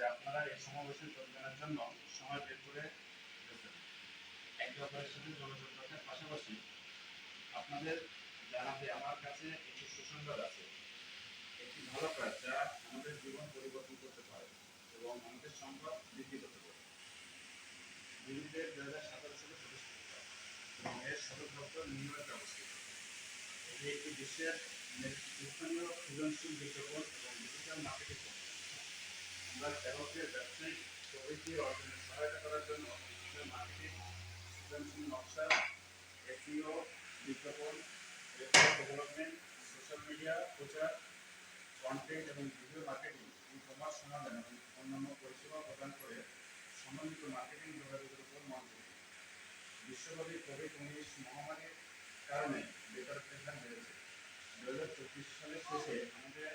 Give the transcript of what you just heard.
যে আপনারা এই সমাবেশে যোগদানের জন্য সময় বের করে এসেছেন একে অপরের সাথে যোগাযোগ রাখার পাশাপাশি আপনাদের জানাতে আমার কাছে একটি সুসংবাদ আছে। একটি ভালো কাজ যা আমাদের জীবন পরিবর্তন করতে পারে এবং আমাদের সম্পদ বৃদ্ধি করতে পারে। বিরুদ্ধে দু হাজার সতেরো সালে প্রতিষ্ঠিত এবং এর সদর দপ্তর নিউ ইয়র্কে অবস্থিত। এটি একটি বিশ্বের স্থানীয় সৃজনশীল বিজ্ঞাপন এবং ডিজিটাল মার্কেটিং কন্টেন্ট এবং ভিডিও মার্কেটিং সমাধান এবং অন্যান্য পরিষেবা প্রদান করে সমন্বিত মার্কেটিং যোগাযোগের উপর বিশ্বব্যাপী উনিশ মহামারীর কারণে হাজার চব্বিশ সালের শেষে আমাদের